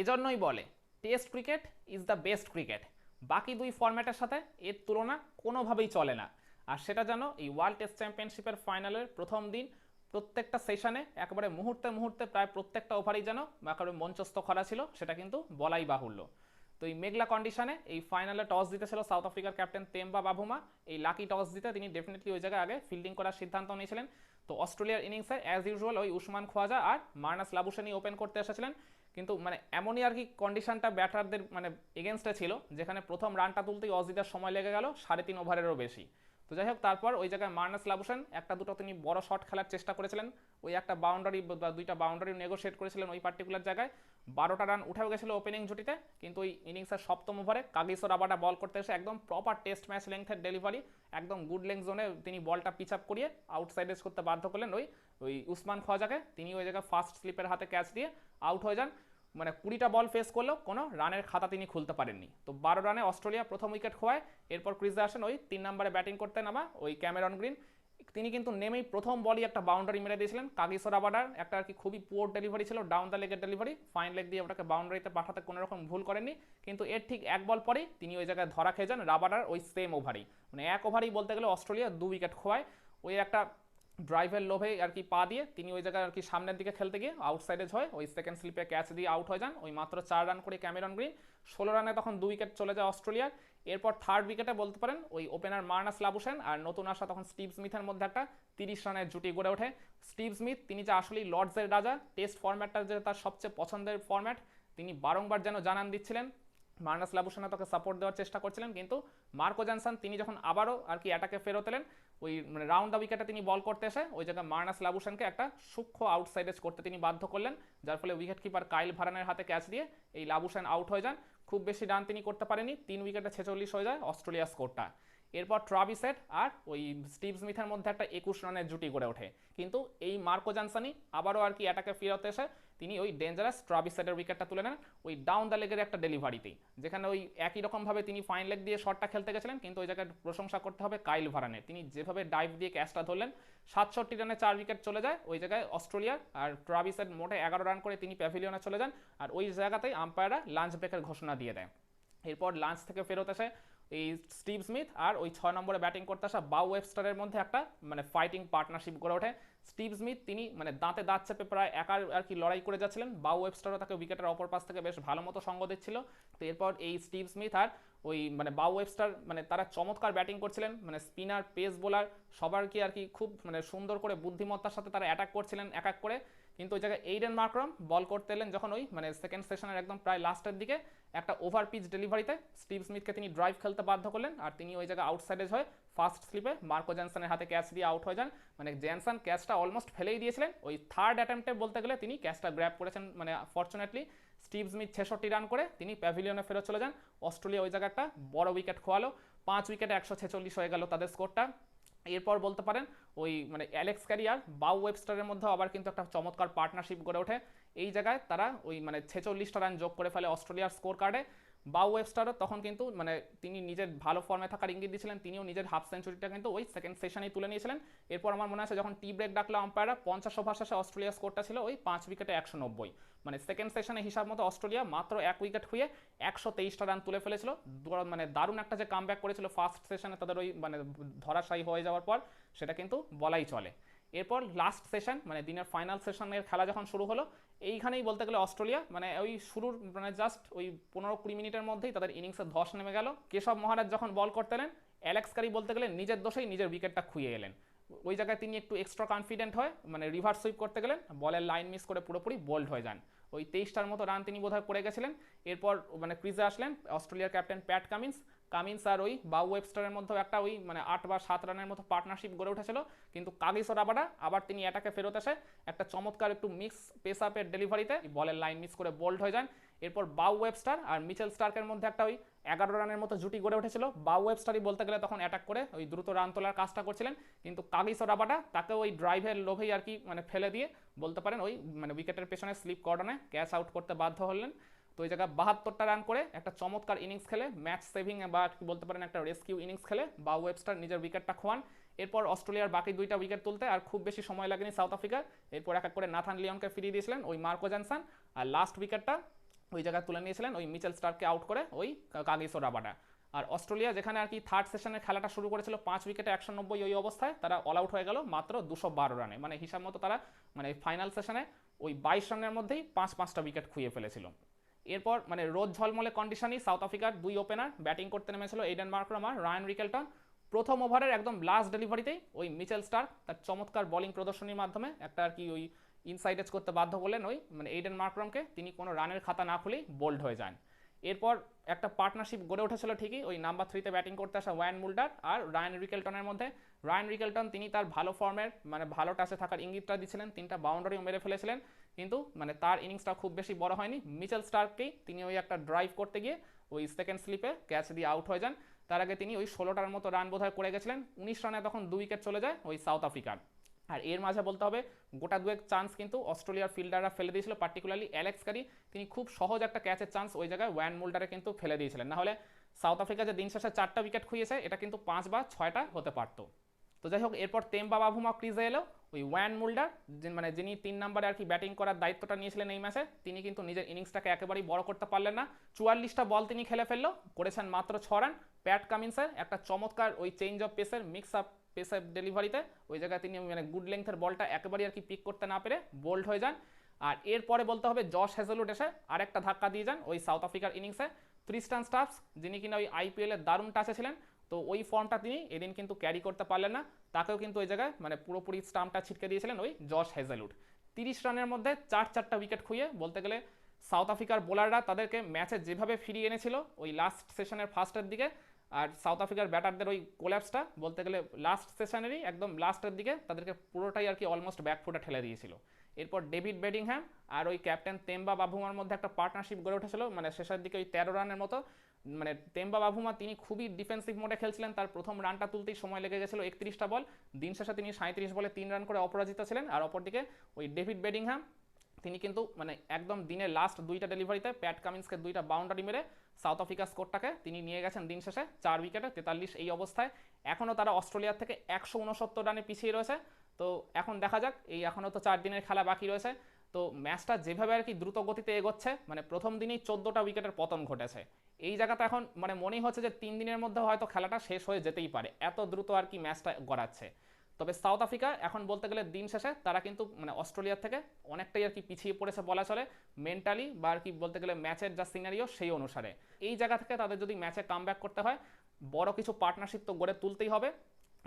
এজন্যই বলে test cricket is the best cricket বাকি দুই ফরম্যাটের সাথে এর তুলনা কোনোভাবেই চলে না। আর সেটা যেন এই ওয়ার্ল্ড টেস্ট চ্যাম্পিয়নশিপের ফাইনালের প্রথম দিন প্রত্যেকটা সেশনে একেবারে মুহূর্তে মুহূর্তে প্রায় প্রত্যেকটা ওভারই যেন একেবারে মঞ্চস্থ করা ছিল, সেটা কিন্তু বলাই বাহুল্য। তো এই মেঘলা কন্ডিশনে এই ফাইনালে টস দিতেছিল সাউথ আফ্রিকার ক্যাপ্টেন তেম্বা বাবুমা এই লাকি টস দিতে তিনি ডেফিনেটলি ওই জায়গায় আগে ফিল্ডিং করার সিদ্ধান্ত নিয়েছিলেন। তো অস্ট্রেলিয়ার ইনিংসে অ্যাজ ইউজুয়াল ওই উসমান খোয়াজা আর মার্নাস লাবুসানি ওপেন করতে এসেছিলেন। কিন্তু মানে এমনই আর কি কন্ডিশনটা ব্যাটারদের মানে এগেনস্টে ছিল, যেখানে প্রথম রানটা তুলতেই অজিদার সময় লেগে গেল, সাড়ে তিন ওভারেরও বেশি। তো যাই হোক, তারপর ওই জায়গায় মার্নাস লাবুসেন একটা দুটো তিনি বড় শট খেলার চেষ্টা করেছিলেন। ওই একটা বাউন্ডারি বা দুইটা বাউন্ডারি নেগোশিয়েট করেছিলেন ওই পার্টিকুলার জায়গায়। বারোটা রান উঠেও গেছিল ওপেনিং জুটিতে, কিন্তু ওই ইনিংসের সপ্তম ওভারে কাগিসো রাবাটা বল করতে এসে একদম প্রপার টেস্ট ম্যাচ লেংথের ডেলিভারি একদম গুড লেংথ জোনে তিনি বলটা পিচ আপ করিয়ে আউটসাইড করতে বাধ্য করলেন ওই ওই উসমান খোয়াজাকে। তিনি ওই জায়গায় ফার্স্ট স্লিপের হাতে ক্যাচ দিয়ে আউট হয়ে যান। মানে কুড়িটা বল ফেস করলেও কোনো রানের খাতা তিনি খুলতে পারেননি। তো বারো রানে অস্ট্রেলিয়া প্রথম উইকেট খোয়ায়, এরপর ক্রিজে আসেন ওই তিন নম্বরে ব্যাটিং করতে নামা, ওই ক্যামেরন গ্রিন তিনি কিন্তু নেমেই প্রথম বলই একটা বাউন্ডারি মেরে দিয়েছিলেন কাগিসোরা বাডার একটা আর কি খুবই পুয়ার ডেলিভারি ছিল ডাউন দ্য লেগের ডেলিভারি ফাইন লেগ দিয়ে ওটাকে বাউন্ডারিতে পাঠাতে কোনো রকম ভুল করেননি। কিন্তু এর ঠিক এক বল পরেই তিনি ওই জায়গায় ধরা খেয়ে যান রাবাডার ওই সেম ওভারেই মানে এক ওভারেই বলতে গেলে অস্ট্রেলিয়া দু উইকেট খোয়ায়। ওই একটা ড্রাইভের লোভে আর কি পা দিয়ে তিনি ওই জায়গায় আর কি সামনের দিকে খেলতে গিয়ে আউটসাইডে হয় ওই সেকেন্ড স্লিপে ক্যাচ দিয়ে আউট হয়ে যান। ওই মাত্র চার রান করে ক্যামেরন গ্রিন। ষোলো রানে তখন দুই উইকেট চলে যায় অস্ট্রেলিয়ার। এরপর থার্ড উইকেটে বলতে পারেন ওই ওপেনার মার্নাস লাবুসেন আর নতুন আসা তখন স্টিভ স্মিথের মধ্যে একটা তিরিশ রানের জুটি গড়ে ওঠে। স্টিভ স্মিথ, তিনি যে আসলেই লর্ডসের রাজা টেস্ট ফরম্যাটটা যে তার সবচেয়ে পছন্দের ফরম্যাট তিনি বারংবার যেন জানান দিচ্ছিলেন। মার্নাস লাবুসানা তাকে সাপোর্ট দেওয়ার চেষ্টা করছিলেন, কিন্তু মার্কো জানসান, তিনি যখন আবারও আর কি অ্যাটাকে ফেরত এলেন ওই মানে রাউন্ড দ্য উইকেটে তিনি বল করতে এসে ওই জায়গায় মার্নাস লাবুসানকে একটা সূক্ষ্ম আউটসাইডেজ করতে তিনি বাধ্য করলেন, যার ফলে উইকেট কিপার কাইল ভারানের হাতে ক্যাচ দিয়ে এই লাবুসান আউট হয়ে যান। খুব বেশি রান তিনি করতে পারেনি তিন উইকেটে ছেচল্লিশ হয়ে যায় অস্ট্রেলিয়া স্কোরটা এরপর ট্রাভিসেট আর ওই স্টিভ স্মিথের মধ্যে একটা একুশ রানের জুটি গড়ে ওঠে। কিন্তু এই মার্কো জানসানি আবারও আর কি অ্যাটাকে ফিরতে এসে তিনি ওই ডেঞ্জারাস ট্রাভিসেটের উইকেটটা তুলে নেন, ওই ডাউন দ্য লেগের একটা ডেলিভারিতেই যেখানে ওই একই রকমভাবে তিনি ফাইন লেগ দিয়ে শটটা খেলতে গেছিলেন, কিন্তু ওই জায়গায় প্রশংসা করতে হবে কাইল ভারানে তিনি যেভাবে ডাইভ দিয়ে ক্যাচটা ধরলেন, সাতষট্টি রানে চার উইকেট চলে যায় ওই জায়গায় অস্ট্রেলিয়ার, আর ট্রাভিসেট মোটে এগারো রান করে তিনি প্যাভিলিয়নে চলে যান, আর ওই জায়গাতেই আম্পায়াররা লাঞ্চ ব্রেকের ঘোষণা দিয়ে দেয়। এরপর লাঞ্চ থেকে ফেরত আসে এই স্টিভ স্মিথ আর ওই ছয় নম্বরে ব্যাটিং করতে আসা বাউ ওয়েবস্টারের মধ্যে একটা মানে ফাইটিং পার্টনারশিপ গড়ে ওঠে। স্টিভ স্মিথ, তিনি মানে দাঁতে দাঁত চেপে প্রায় একার আর কি লড়াই করে যাচ্ছিলেন। বাউ ওয়েবস্টারও তাকে উইকেটের অপর পাশ থেকে বেশ ভালো মতো সঙ্গ দিচ্ছিল। তো এরপর এই স্টিভ স্মিথ আর ওই মানে বাউ ওয়েবস্টার মানে তারা চমৎকার ব্যাটিং করছিলেন। মানে স্পিনার পেস বোলার সবার কি আর কি খুব মানে সুন্দর করে বুদ্ধিমত্তার সাথে তারা অ্যাটাক করছিলেন এক এক করে। কিন্তু ওই জায়গায় এইডেন মার্ক্রম বল করতে এলেন যখন ওই মানে সেকেন্ড সেশনের একদম প্রায় লাস্টের দিকে, একটা ওভার পিচ ডেলিভারিতে স্টিভ স্মিথকে তিনি ড্রাইভ খেলতে বাধ্য করলেন আর তিনি ওই জায়গায় আউটসাইডেজ হয়ে ফার্স্ট স্লিপে মার্কো জ্যানসনের হাতে ক্যাচ দিয়ে আউট হয়ে যান। মানে জ্যানসন ক্যাচটা অলমোস্ট ফেলেই দিয়েছিলেন। ওই থার্ড অ্যাটেম্পটে বলতে গেলে তিনি ক্যাচটা গ্র্যাপ করেছেন মানে ফর্চুনেটলি স্টিভ স্মিথ ছেষট্টি রান করে তিনি প্যাভিলিয়নে ফেরত চলে যান। অস্ট্রেলিয়া ওই জায়গায় একটা বড় উইকেট খোয়ালো। পাঁচ উইকেটে একশো ছেচল্লিশ হয়ে গেল তাদের স্কোরটা এরপর বলতে পারেন ওই মানে অ্যালেক্স ক্যারিয়ার বাউ ওয়েবস্টারের মধ্যে আবার কিন্তু একটা চমৎকার পার্টনারশিপ গড়ে ওঠে। এই জায়গায় তারা ওই মানে ছেচল্লিশটা রান যোগ করে ফেলে অস্ট্রেলিয়ার স্কোর কার্ডে বাউ ওয়েবস্টারও তখন কিন্তু মানে তিনি নিজের ভালো ফর্মে থাকার ইঙ্গিত দিয়েছিলেন, তিনিও নিজের হাফ সেঞ্চুরিটা কিন্তু ওই সেকেন্ড সেশনেই তুলে নিয়েছিলেন। এরপর আমার মনে আছে যখন টি ব্রেক ডাকলো আম্পায়াররা পঞ্চাশ ওভার শেষে অস্ট্রেলিয়ার স্কোরটা ছিল ওই পাঁচ উইকেটে একশো নব্বই। মানে সেকেন্ড সেশনে হিসাব মতো অস্ট্রেলিয়া মাত্র এক উইকেট হয়ে একশো তেইশটা রান তুলে ফেলেছিল। মানে দারুণ একটা যে কাম করেছিল ফার্স্ট সেশনে তাদের ওই মানে ধরাশায়ী হয়ে যাওয়ার পর, সেটা কিন্তু বলাই চলে। এরপর লাস্ট সেশন মানে দিনের ফাইনাল সেশনের খেলা যখন শুরু হলো এইখানেই বলতে গেলে অস্ট্রেলিয়া মানে ওই শুরুর মানে জাস্ট ওই পনেরো কুড়ি মিনিটের মধ্যেই তাদের ইনিংসের ধস নেমে গেল। কেশব মহারাজ যখন বল করতে এলেন অ্যালেক্স কারি বলতে গেলে নিজের দোষেই নিজের উইকেটটা খুইয়ে এলেন। ওই জায়গায় তিনি একটু এক্সট্রা কনফিডেন্ট হয় মানে রিভার্স সুইপ করতে গেলেন বলের লাইন মিস করে পুরোপুরি বোল্ড হয়ে যান। ওই তেইশটার মতো রান তিনি বোধহয় করে গেছিলেন। এরপর মানে ক্রিজে আসলেন, অস্ট্রেলিয়ার ক্যাপ্টেন প্যাট কামিন্স কামিন্স আর ওই বাউ ওয়েবস্টারের মধ্যেও একটা ওই মানে আট বা সাত রানের মতো পার্টনারশিপ গড়ে উঠেছিল। কিন্তু কাগিসো রাবাডা আবার তিনি এটাকে ফেরত আসে একটা চমৎকার একটু মিক্স পেস আপের ডেলিভারিতে বলের লাইন মিস করে বোল্ড হয়ে যান। এরপর বাউ ওয়েবস্টার আর মিচেল স্টার্কের মধ্যে একটা ওই এগারো রানের মতো জুটি গড়ে উঠেছিল। বাউ ওয়েবস্টারই বলতে গেলে তখন অ্যাটাক করে ওই দ্রুত রান তোলার কাজটা করছিলেন। কিন্তু কাগিসো রাবাডা তাকে ওই ড্রাইভের লোভেই আর কি মানে ফেলে দিয়ে বলতে পারেন ওই মানে উইকেটের পেছনে স্লিপ কর্ডনে ক্যাচ আউট করতে বাধ্য হলেন। তো ওই জায়গায় বাহাত্তরটা রান করে, একটা চমৎকার ইনিংস খেলে ম্যাচ সেভিং বা কি বলতে পারেন, একটা রেস্কিউ ইনিংস খেলে, বা ওয়েবস্টার নিজের উইকেটটা খোয়ান। এরপর অস্ট্রেলিয়ার বাকি দুইটা উইকেট তুলতে আর খুব বেশি সময় লাগেনি সাউথ আফ্রিকার এরপর এক এক করে নাথান লিয়নকে ফিরিয়ে দিয়েছিলেন ওই মার্কো জানসান আর লাস্ট উইকেটটা ওই জায়গায় তুলে নিয়েছিলেন ওই মিচেল স্টারকে আউট করে ওই কাগিসো রাবাডা আর অস্ট্রেলিয়া যেখানে আর কি থার্ড সেশনের খেলাটা শুরু করেছিল, পাঁচ উইকেটে একশো নব্বই ওই অবস্থায়, তারা অল আউট হয়ে গেল মাত্র দুশো বারো রানে মানে হিসাব মতো তারা মানে ফাইনাল সেশনে ওই বাইশ রানের মধ্যেই পাঁচ পাঁচটা উইকেট খুঁয়ে ফেলেছিল। এরপর মানে রোদ ঝলমলে কন্ডিশনই সাউথ আফ্রিকার দুই ওপেনার ব্যাটিং করতে নেমেছিল এইডেন মার্ক্রাম রায়ান রিকেলটন প্রথম ওভারের একদম লাস্ট ডেলিভারিতেই ওই মিচেল স্টার তার চমৎকার বোলিং প্রদর্শনীর মাধ্যমে একটা আর কি ওই ইনসাইড এজ করতে বাধ্য করলেন ওই মানে এইডেন মার্ক্রামকে তিনি কোনো রানের খাতা না খুলেই বোল্ড হয়ে যান। এরপর একটা পার্টনারশিপ গড়ে উঠেছিল ঠিকই, ওই নাম্বার থ্রিতে ব্যাটিং করতে আসা ওয়ান মুল্ডার আর রায়ান রিকেলটনের মধ্যে। রায়ান রিকেলটন তিনি তার ভালো ফর্মের মানে ভালো টাচে থাকার ইঙ্গিতটা দিয়েছিলেন তিনটা বাউন্ডারিও মেরে ফেলেছিলেন। কিন্তু মানে তার ইনিংসটা খুব বেশি বড় হয়নি। মিচেল স্টার্ককেই তিনি ওই একটা ড্রাইভ করতে গিয়ে ওই সেকেন্ড স্লিপে ক্যাচ দিয়ে আউট হয়ে যান। তার আগে তিনি ওই ষোলোটার মতো রান বোধহয় করে গেছিলেন। উনিশ রানে তখন দুই উইকেট চলে যায় ওই সাউথ আফ্রিকার আর এর মাঝে বলতে হবে, গোটা দুয়েক চান্স কিন্তু অস্ট্রেলিয়ার ফিল্ডাররা ফেলে দিয়েছিল। পার্টিকুলারলি অ্যালেক্স কারি তিনি খুব সহজ একটা ক্যাচের চান্স ওই জায়গায় ওয়ান মোল্ডারে কিন্তু ফেলে দিয়েছিলেন। নাহলে সাউথ আফ্রিকা যে দিন শেষে চারটা উইকেট খুঁয়েছে এটা কিন্তু পাঁচ বা ছয়টা হতে পারতো। তো যাই হোক, এরপর তেম্বা বাভুমা ক্রিজে এলো। ওই ওয়ান মুল্ডার মানে যিনি তিন নম্বরে আর কি ব্যাটিং করার দায়িত্বটা নিয়েছিলেন এই ম্যাচে, তিনি কিন্তু নিজের ইনিংসটাকে একেবারেই বড় করতে পারলেন না। চুয়াল্লিশটা বল তিনি খেলে ফেলল, করেছেন মাত্র ছ রান। প্যাট কামিন্সের একটা চমৎকার ওই চেঞ্জ অফ পেসের মিক্স আপ পেসের ডেলিভারিতে ওই জায়গায় তিনি মানে গুড লেংথের বলটা একেবারেই আর কি পিক করতে না পেরে বোল্ড হয়ে যান। আর এরপরে বলতে হবে জশ হ্যাজেলুড এসে আরেকটা ধাক্কা দিয়ে যান ওই সাউথ আফ্রিকার ইনিংসে ত্রিস্টান স্টাফস যিনি কিনা ওই আইপিএলের দারুণ টাচে ছিলেন। তো ওই ফর্মটা তিনি এদিন কিন্তু ক্যারি করতে পারলেন না, তাকেও কিন্তু ওই জায়গায় মানে পুরোপুরি স্টাম্পটা ছিটকে দিয়েছিলেন ওই জশ হেজেলুড তিরিশ রানের মধ্যে চার চারটা উইকেট খুইয়ে বলতে গেলে সাউথ আফ্রিকার বোলাররা তাদেরকে ম্যাচে যেভাবে ফিরিয়ে এনেছিল, ওই লাস্ট সেশনের ফার্স্টের দিকে, আর সাউথ আফ্রিকার ব্যাটারদের ওই কোল্যাপসটা বলতে গেলে লাস্ট সেশনেরই একদম লাস্টের দিকে তাদেরকে পুরোটাই আর কি অলমোস্ট ব্যাকফুটে ঠেলে দিয়েছিল। এরপর ডেভিড বেডিংহ্যাম আর ওই ক্যাপ্টেন তেম্বা বাভুমার মধ্যে একটা পার্টনারশিপ গড়ে উঠেছিল মানে শেষের দিকে ওই তেরো রানের মতো মানে তেম্বা বাভুমা তিনি খুবই ডিফেন্সিভ মোডে খেলছিলেন। তার প্রথম রানটা তুলতেই সময় লেগে গেছিল একত্রিশটা বল। দিন শেষে তিনি সাঁত্রিশ বলে তিন রান করে অপরাজিত ছিলেন। আর অপরদিকে ওই ডেভিড বেডিংহ্যাম তিনি কিন্তু মানে একদম দিনের লাস্ট দুইটা ডেলিভারিতে প্যাট কামিন্সকে দুইটা বাউন্ডারি মেরে সাউথ আফ্রিকা স্কোরটাকে তিনি নিয়ে গেছেন দিন শেষে চার উইকেটে তেতাল্লিশ এই অবস্থায়। এখনও তারা অস্ট্রেলিয়ার থেকে একশো উনসত্তর রানে পিছিয়ে রয়েছে। তো এখন দেখা যাক, এই এখনও তো চার দিনের খেলা বাকি রয়েছে। তো ম্যাচটা যেভাবে আর কি দ্রুত গতিতে এগোচ্ছে মানে প্রথম দিনেই চোদ্দোটা উইকেটের পতন ঘটেছে। এই জায়গাটা এখন মানে মনেই হচ্ছে যে তিন দিনের মধ্যে হয়তো খেলাটা শেষ হয়ে যেতেই পারে, এত দ্রুত আর কি ম্যাচটা গড়াচ্ছে। তবে সাউথ আফ্রিকা এখন বলতে গেলে দিন শেষে তারা কিন্তু মানে অস্ট্রেলিয়ার থেকে অনেকটাই আর কি পিছিয়ে পড়েছে বলা চলে, মেন্টালি বা আর কি বলতে গেলে ম্যাচের যা সিনারিও সেই অনুসারে। এই জায়গা থেকে তাদের যদি ম্যাচে কাম করতে হয়, বড় কিছু পার্টনারশিপ তো গড়ে তুলতেই হবে।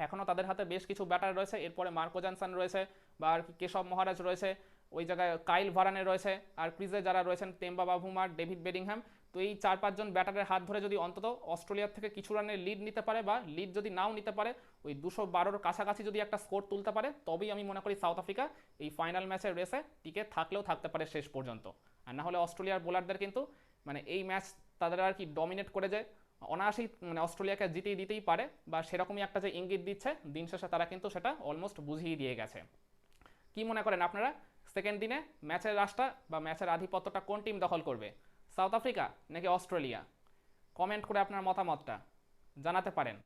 এখনও তাদের হাতে বেশ কিছু ব্যাটার রয়েছে, এরপরে মার্কো জানসান রয়েছে বা আর কি কেশব মহারাজ রয়েছে। ওই জায়গায় কাইল ভারানে রয়েছে আর ক্রিজে যারা রয়েছেন টেম্বা বাভুমার ডেভিড বেডিংহ্যাম তো এই চার পাঁচজন ব্যাটারের হাত ধরে যদি অন্তত অস্ট্রেলিয়ার থেকে কিছু রানের লিড নিতে পারে বা লিড যদি নাও নিতে পারে, ওই দুশো বারোর কাছাকাছি যদি একটা স্কোর তুলতে পারে, তবেই আমি মনে করি সাউথ আফ্রিকা এই ফাইনাল ম্যাচের রেসে টিকে থাকলেও থাকতে পারে শেষ পর্যন্ত। আর না হলে অস্ট্রেলিয়ার বোলারদের কিন্তু মানে এই ম্যাচ তাদের আর কি ডমিনেট করে যায় অনায়াসেই মানে অস্ট্রেলিয়াকে জিতেই দিতেই পারে বা সেরকমই একটা যে ইঙ্গিত দিচ্ছে, দিন শেষে তারা কিন্তু সেটা অলমোস্ট বুঝিয়ে দিয়ে গেছে। কি মনে করেন আপনারা? সেকেন্ড দিনে ম্যাচের রাশটা বা ম্যাচের আধিপত্যটা কোন টিম দখল করবে? সাউথ আফ্রিকা নাকি অস্ট্রেলিয়া? কমেন্ট করে আপনার মতামতটা জানাতে পারেন।